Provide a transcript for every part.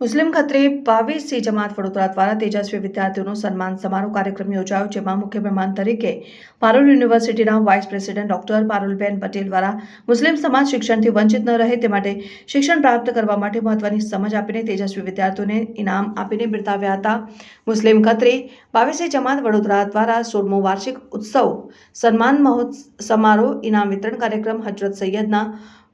મુસ્લિમ ખત્રે બાવીસી જમાત વડોદરા દ્વારા તેજસ્વી વિદ્યાર્થીઓનો સન્માન સમારોહ કાર્યક્રમ યોજાયો, જેમાં મુખ્ય મહેમાન તરીકે પારુલ યુનિવર્સિટીના vice president doctor Parulben Patel દ્વારા મુસ્લિમ સમાજ શિક્ષણથી વંચિત ન રહે તે માટે શિક્ષણ પ્રાપ્ત કરવા માટે મહત્વની સમજ આપીને તેજસ્વી વિદ્યાર્થીઓને ઇનામ આપીને બિરદાવ્યા હતા. મુસ્લિમ ખત્રે બાવીસી જમાત વડોદરા દ્વારા સોળમો વાર્ષિક ઉત્સવ સન્માન મહોત્સવ સમારોહ ઇનામ વિતરણ કાર્યક્રમ હજરત સૈયદના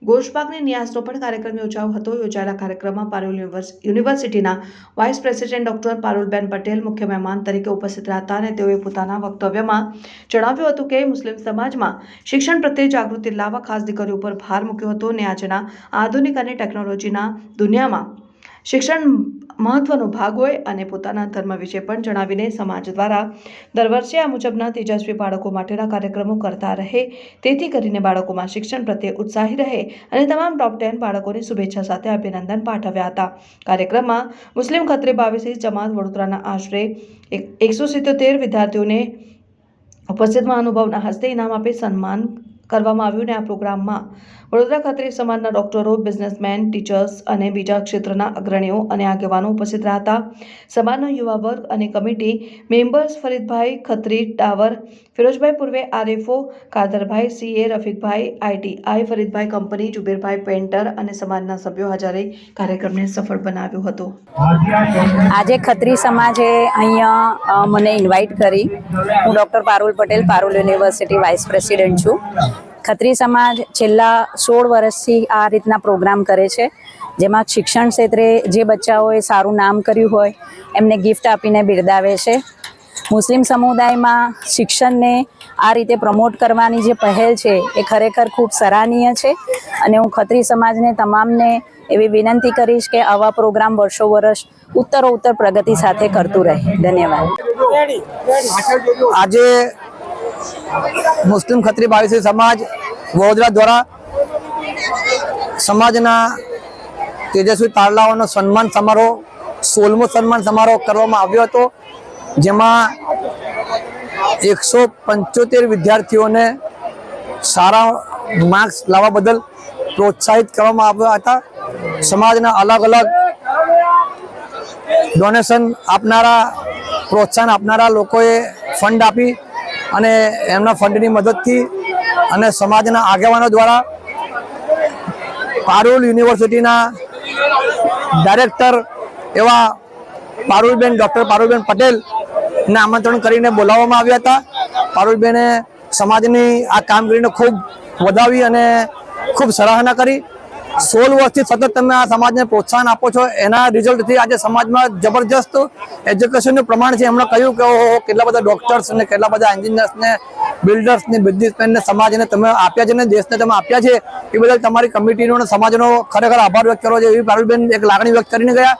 ગોશબાગની ન્યાસનો પણ કાર્યક્રમ યોજાયો હતો. યોજાયેલા કાર્યક્રમમાં પારુલ યુનિવર્સ- યુનિવર્સિટીના vice president doctor Parulben Patel, મુખ્ય મહેમાન તરીકે ઉપસ્થિત રહ્યા હતા અને તેઓએ પોતાના વક્તવ્યમાં જણાવ્યું હતું કે મુસ્લિમ સમાજમાં શિક્ષણ પ્રત્યે જાગૃતિ લાવવા ખાસ દીકરીઓ પર ભાર મૂક્યો હતો અને આજના આધુનિક અને ટેકનોલોજીના દુનિયામાં શિક્ષણ મહત્વનો ભાગ હોય અને પોતાના ધર્મ વિશે પણ જણાવીને સમાજ દ્વારા દર વર્ષે આ મુજબના તેજસ્વી બાળકો માટેના કાર્યક્રમો કરતા રહે. તેથી કરીને બાળકોમાં શિક્ષણ પ્રત્યે ઉત્સાહી રહે અને તમામ ટોપ ટેન બાળકોને શુભેચ્છા સાથે અભિનંદન પાઠવ્યા હતા. કાર્યક્રમમાં મુસ્લિમ ખત્રી બાવીસી જમાત વડોદરાના આશરે એક- એકસો સિત્તોતેર વિદ્યાર્થીઓને ઉપસ્થિત મહાનુભાવના હસ્તે ઇનામ આપી સન્માન કરવામાં આવ્યું અને આ પ્રોગ્રામમાં. વડોદરા ખત્રી સમાજના ડોક્ટરો, બિઝનેસમેન, ટીચર્સ અને બીજા ક્ષેત્રના અગ્રણીઓ અને આગેવાનો ઉપસ્થિત રહ્યા હતા. સમાજના યુવા વર્ગ અને committee members Faridbhai Khatri, tower, ફિરોજભાઈ પૂર્વે, RFO, Kadarbhai CA, Rafikbhai, ITI, Faridbhai company, જુબેરભાઈ painter અને સમાજના સભ્યો હાજરે કાર્યક્રમને સફળ બનાવ્યો હતો. આજે ખત્રી સમાજે અહીંયા મને ઇન્વાઇટ કરી. હું doctor Parul Patel, Parul university vice president છું. ખત્રી સમાજ છેલ્લા સોળ વર્ષથી આ રીતના પ્રોગ્રામ કરે છે જેમાં શિક્ષણ ક્ષેત્રે જે બચ્ચાઓએ સારું નામ કર્યું હોય એમને ગિફ્ટ આપીને બિરદાવે છે. મુસ્લિમ સમુદાયમાં શિક્ષણને આ રીતે પ્રમોટ કરવાની જે પહેલ છે એ ખરેખર ખૂબ સરાહનીય છે અને હું ખત્રી સમાજને તમામને એવી વિનંતી કરીશ કે આવા પ્રોગ્રામ વર્ષો વર્ષ ઉત્તરો ઉત્તર પ્રગતિ સાથે કરતું રહે. ધન્યવાદ. આજે મુસ્લિમ ખત્રી બાવીસી સમાજ, વડોદરા દ્વારા સમાજના તેજસ્વી તારલાઓનો સન્માન સમારોહ સોળમો સન્માન સમારોહ કરવામાં આવ્યો હતો, જેમાં એકસો પંચોતેર વિદ્યાર્થીઓને સારા માર્ક્સ લાવવા બદલ પ્રોત્સાહિત કરવામાં આવ્યા હતા. સમાજના અલગ અલગ ડોનેશન આપનારા, પ્રોત્સાહન આપનારા લોકોએ ફંડ આપી. અને એમના ફંડની મદદથી અને સમાજના આગેવાનો દ્વારા પારુલ યુનિવર્સિટીના ડાયરેક્ટર એવા પારુલબેન ડૉક્ટર પારુલબેન પટેલને આમંત્રણ કરીને બોલાવવામાં આવ્યા હતા. પારુલબેને સમાજની આ કામગીરીને ખૂબ વધાવી અને ખૂબ સરાહના કરી. સોળ વર્ષથી સતત તમે આ સમાજને પ્રોત્સાહન આપો છો, એના રિઝલ્ટથી આજે સમાજમાં જબરજસ્ત એજ્યુકેશનનું પ્રમાણ છે. એમણે કહ્યું કે કેટલા બધા ડોક્ટર્સ ને, કેટલા બધા એન્જિનિયર્સ ને બિલ્ડર્સ ને બિઝનેસમેન ને સમાજને તમે આપ્યા છે ને દેશને તમે આપ્યા છે, એ બદલ તમારી કમિટીનો અને સમાજનો ખરેખર આભાર વ્યક્ત કરવો છે એવી પારુલબેન એક લાગણી વ્યક્ત કરીને ગયા,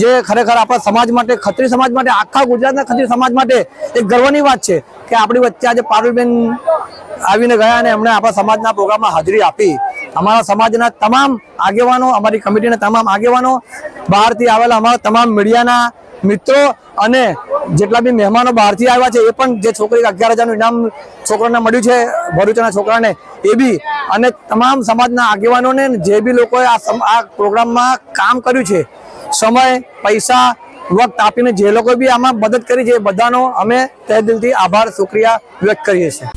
જે ખરેખર આપણા સમાજ માટે, ખત્રી સમાજ માટે, આખા ગુજરાતના ખત્રી સમાજ માટે એક ગર્વની વાત છે કે આપણી વચ્ચે આજે પારુલબેન આવીને ગયા અને એમણે આપણા સમાજના પ્રોગ્રામમાં હાજરી આપી. અમારા સમાજના તમામ આગેવાનો, અમારી કમિટીના તમામ આગેવાનો બહારથી આવેલા અમારા તમામ મીડિયાના મિત્રો અને જેટલા બી મહેમાનો બહારથી આવ્યા છે, એ પણ જે છોકરી અગિયાર હજારનું ઇનામ છોકરાને મળ્યું છે, ભરૂચના છોકરાને, એ બી અને તમામ સમાજના આગેવાનોને જે બી લોકોએ આ આ પ્રોગ્રામમાં કામ કર્યું છે, સમય, પૈસા, વખત આપીને જે લોકો બી આમાં મદદ કરી છે બધાનો અમે તહે દિલથી આભાર, શુક્રિયા વ્યક્ત કરીએ છીએ.